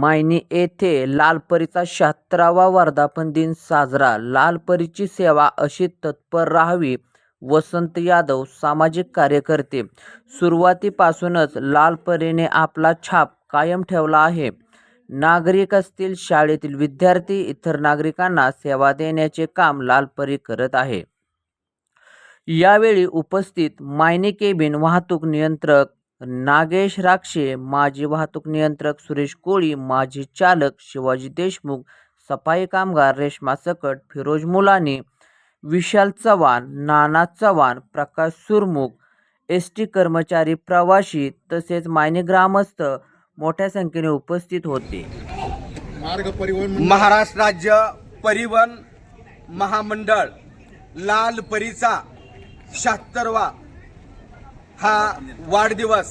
मायनी येथे लालपरीचा शहात्तरावा वर्धापन दिन साजरा. लालपरीची सेवा अशी तत्पर राहावी वसंत यादव सामाजिक कार्यकर्ते. सुरुवातीपासूनच लालपरीने आपला छाप कायम ठेवला आहे. नागरिक असतील शाळेतील विद्यार्थी इतर नागरिकांना सेवा देण्याचे काम लालपरी करत आहे. यावेळी उपस्थित मायनी केबिन वाहतूक नियंत्रक नागेश राक्षे माजी वाहतूक नियंत्रक सुरेश कोळी माजी चालक शिवाजी देशमुख सफाई कामगार रेश्मा सकट फिरोज मुलानी विशाल चव्हाण नाना चव्हाण प्रकाश सुरमुख एस टी कर्मचारी प्रवासी तसेच मायनी ग्रामस्थ मोठ्या संख्येने उपस्थित होते. मार्ग परिवहन महाराष्ट्र राज्य परिवहन महामंडळ लाल परीचा शहात्तरवा हा वाढदिवस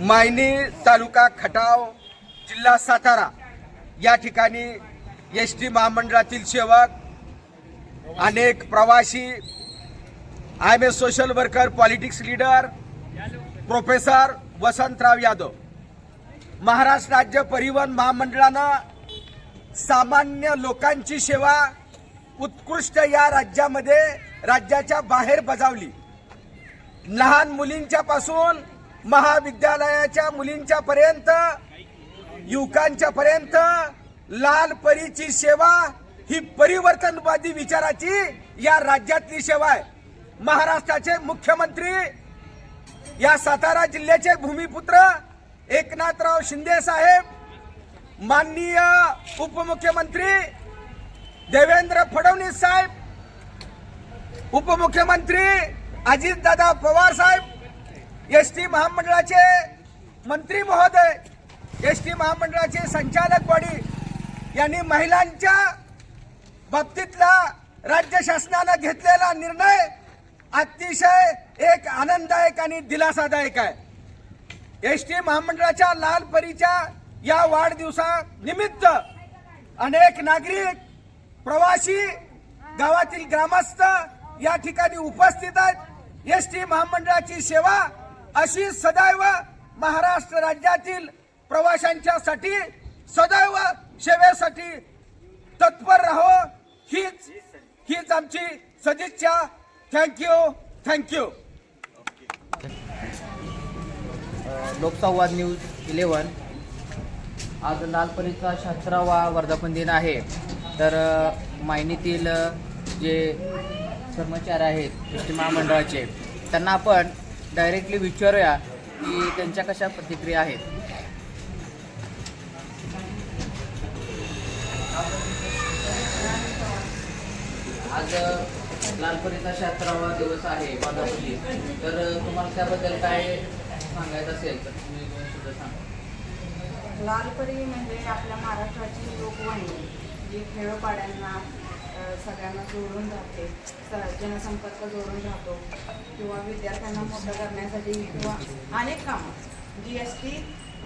मायनी तालुका खटाव जिल्हा सातारा या ठिकाणी एस टी महामंडळातील सेवक अनेक प्रवासी I am a social worker politics leader professor Vasantrao Yadav. Maharashtra राज्य परिवहन महामंडळानं सामान्य लोकांची सेवा उत्कृष्ट या राज्यामध्ये राज्याच्या बाहेर बजावली. लहान मुलींच्या पासून महाविद्यालयाच्या मुलींच्या पर्यंत युवकांच्या पर्यंत लाल परीची सेवा ही परिवर्तनवादी विचाराची या राज्यातली सेवा आहे. महाराष्ट्राचे मुख्यमंत्री या सातारा जिल्ह्याचे भूमिपुत्र एकनाथराव शिंदे साहेब माननीय उपमुख्यमंत्री देवेंद्र फडणवीस साहेब उपमुख्यमंत्री अजितदादा पवार साहेब एस टी महामंडळाचे मंत्री महोदय एस टी महामंडळाचे संचालक बॉडी यांनी महिलांच्या बाबतीतला राज्य शासनानं घेतलेला निर्णय अतिशय एक आनंददायक आणि दिलासादायक आहे. एस टी महामंडळाच्या लाल परीच्या या वाढदिवसा निमित्त अनेक नागरिक प्रवासी गावातील ग्रामस्थ या ठिकाणी उपस्थित आहेत. एस टी महामंडळाची सेवा अशी सदैव महाराष्ट्र राज्यातील प्रवाशांच्यासाठी सदैव सेवेसाठी तत्पर राहो हीच हीच आमची सदिच्छा. Thank you thank you Lokasamvad news eleven आज लालपरीचा शास्त्रावा वर्धापन दिन आहे. तर मायनीतील जे कर्मचारी आहेत एस टी महामंडळाचे. त्यांना आपण डायरेक्टली विचारूया की त्यांच्या कशा प्रतिक्रिया आहेत. आज लालपरीचा शहात्तरावा दिवस आहे वर्धापन तर तुम्हाला त्याबद्दल काय सांगायचं असेल तर तुम्ही सुद्धा सांगा. लालपरी म्हणजे आपल्या महाराष्ट्राची लोकवाणी जी खेडोपाड्यांना सगळ्यांना जोडून राहते स- जनसंपर्क जोडून राहतो. किंवा विद्यार्थ्यांना मोठं करण्यासाठी किंवा अनेक कामं. जी एस टी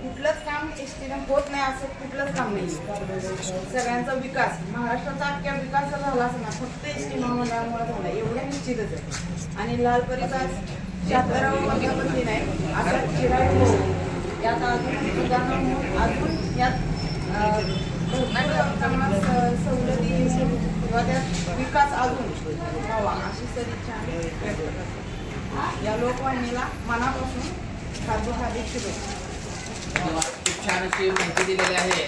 कुठलंच काम एस टीनं होत नाही असं कुठलंच काम नाही सगळ्यांचा विकास. महाराष्ट्राचा अख्ख्या विकास झाला असं ना फक्त एस टी महामंडळामुळे झाला. एवढं निश्चितच आहे. आणि लालपरीचा शहात्तरावा वर्धापन दिन आहे असा चिराग यात अजून अजून यात त्यात विकास अजून. व्हावा अशी सदिच्छा आम्ही व्यक्त करतो या लोकवाहिनीला मनापासून हार्दिक शुभेच्छा खूप छान अशी माहिती दिलेली आहे.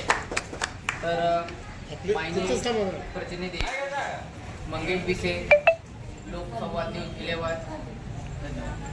तर मायनी प्रतिनिधी मंगेश बिसे लोकसंवाद न्यूज इलेवन धन्यवाद.